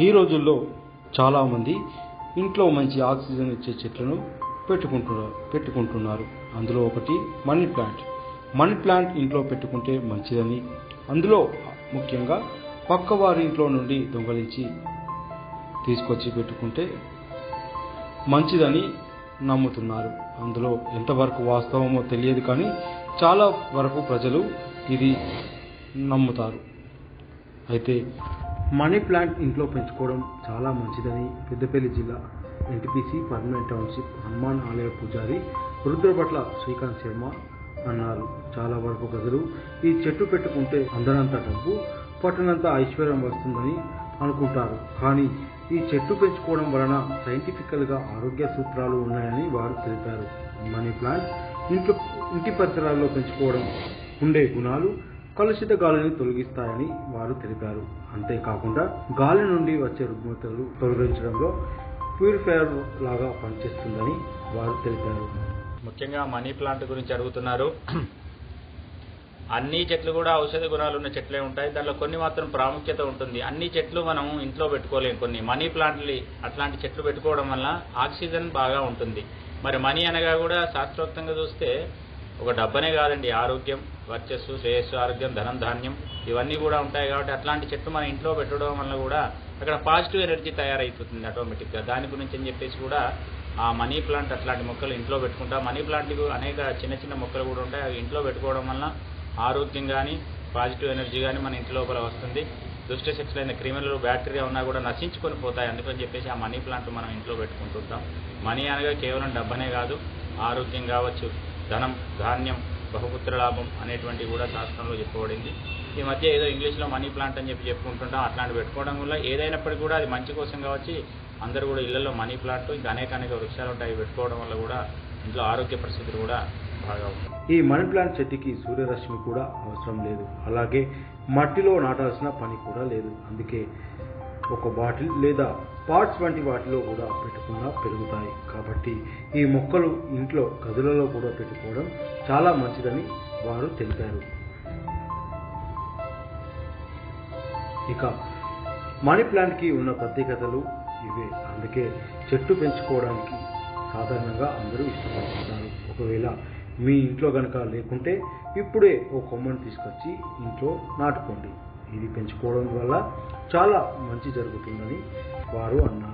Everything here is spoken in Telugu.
ఈ రోజుల్లో చాలామంది ఇంట్లో మంచి ఆక్సిజన్ ఇచ్చే చెట్లను పెట్టుకుంటున్నారు పెట్టుకుంటున్నారు. అందులో ఒకటి మనీ ప్లాంట్. మనీ ప్లాంట్ ఇంట్లో పెట్టుకుంటే మంచిదని అందులో ముఖ్యంగా పక్క వారి ఇంట్లో నుండి దొంగలించి తీసుకొచ్చి పెట్టుకుంటే మంచిదని నమ్ముతున్నారు. అందులో ఎంతవరకు వాస్తవమో తెలియదు కానీ చాలా వరకు ప్రజలు ఇది నమ్ముతారు. అయితే మనీ ప్లాంట్ ఇంట్లో పెంచుకోవడం చాలా మంచిదని పెద్దపల్లి జిల్లా ఎన్టీపీసీ పర్మనెంట్ టౌన్షిప్ హనుమాన్ ఆలయ పూజారి రుద్రపట్ల శ్రీకాంత్ శర్మ అన్నారు. చాలా వరకు ప్రజలు ఈ చెట్టు పెట్టుకుంటే అందనంత డబ్బు పట్టనంత ఐశ్వర్యం వస్తుందని అనుకుంటారు. కానీ ఈ చెట్టు పెంచుకోవడం వలన సైంటిఫికల్గా ఆరోగ్య సూత్రాలు ఉన్నాయని వారు తెలిపారు. మనీ ప్లాంట్ ఇంట్లో ఇంటి పరిసరాల్లో పెంచుకోవడం ఉండే గుణాలు కలుషిత గాలిని తొలగిస్తాయని వారు తెలిపారు. అంతేకాకుండా గాలి నుండి వచ్చే రుగ్మతలు తొలగించడంలో ప్యూరిఫైయర్ లాగా పనిచేస్తుందని వారు తెలిపారు. ముఖ్యంగా మనీ ప్లాంట్ గురించి అడుగుతున్నారు. అన్ని చెట్లు కూడా ఔషధ గుణాలు ఉన్న చెట్లే ఉంటాయి. దానిలో కొన్ని మాత్రం ప్రాముఖ్యత ఉంటుంది. అన్ని చెట్లు మనం ఇంట్లో పెట్టుకోలేం. కొన్ని మనీ ప్లాంట్లు అట్లాంటి చెట్లు పెట్టుకోవడం వల్ల ఆక్సిజన్ బాగా ఉంటుంది. మరి మనీ అనగా కూడా శాస్త్రోక్తంగా చూస్తే ఒక డబ్బనే కాదండి ఆరోగ్యం వర్చస్సు శ్రేయస్సు ఆరోగ్యం ధనం ధాన్యం ఇవన్నీ కూడా ఉంటాయి కాబట్టి అట్లాంటి చెట్టు మన ఇంట్లో పెట్టడం వల్ల కూడా అక్కడ పాజిటివ్ ఎనర్జీ తయారైపోతుంది ఆటోమేటిక్గా. దాని గురించి అని చెప్పేసి కూడా ఆ మనీ ప్లాంట్ అట్లాంటి మొక్కలు ఇంట్లో పెట్టుకుంటా మనీ ప్లాంట్కి అనేక చిన్న చిన్న మొక్కలు కూడా ఉంటాయి. అవి ఇంట్లో పెట్టుకోవడం వల్ల ఆరోగ్యం కానీ పాజిటివ్ ఎనర్జీ కానీ మన ఇంటి లోపల వస్తుంది. దుష్ట శక్తులైన క్రిమినల్ బ్యాక్టీరియా ఉన్నా కూడా నశించుకొని పోతాయి. అందుకని చెప్పేసి ఆ మనీ ప్లాంట్ మనం ఇంట్లో పెట్టుకుంటుంటాం. మనీ అనగా కేవలం డబ్బనే కాదు ఆరోగ్యం కావచ్చు ధనం ధాన్యం బహుపుత్రలాభం అనేటువంటివి కూడా శాస్త్రంలో చెప్పబడింది. ఈ మధ్య ఏదో ఇంగ్లీష్లో మనీ ప్లాంట్ అని చెప్పి చెప్పుకుంటుంటాం. అట్లాంటి పెట్టుకోవడం వల్ల ఏదైనప్పటికీ కూడా అది మంచి కోసం కావచ్చు. అందరూ కూడా ఇళ్ళలో మనీ ప్లాంట్ ఇంకా అనేక అనేక వృక్షాలు ఉంటాయి. పెట్టుకోవడం వల్ల కూడా ఇంట్లో ఆరోగ్య పరిస్థితులు కూడా బాగా ఉంటాయి. ఈ మనీ ప్లాంట్ చెట్టుకి సూర్యరశ్మి కూడా అవసరం లేదు. అలాగే మట్టిలో నాటాల్సిన పని కూడా లేదు. అందుకే ఒక బాటిల్ లేదా పాట్స్ వంటి వాటిలో కూడా పెట్టకుండా పెరుగుతాయి. కాబట్టి ఈ మొక్కలు ఇంట్లో గదులలో కూడా పెట్టుకోవడం చాలా మంచిదని వారు తెలిపారు. ఇక మనీ ప్లాంట్కి ఉన్న ప్రత్యేకతలు ఇవే. అందుకే చెట్టు పెంచుకోవడానికి సాధారణంగా అందరూ ఇష్టపడుతుంటారు. ఒకవేళ మీ ఇంట్లో కనుక లేకుంటే ఇప్పుడే ఓ కొమ్మను తీసుకొచ్చి ఇంట్లో నాటుకోండి. ఇది పెంచుకోవడం వల్ల చాలా మంచి జరుగుతుందని వారు అన్నారు.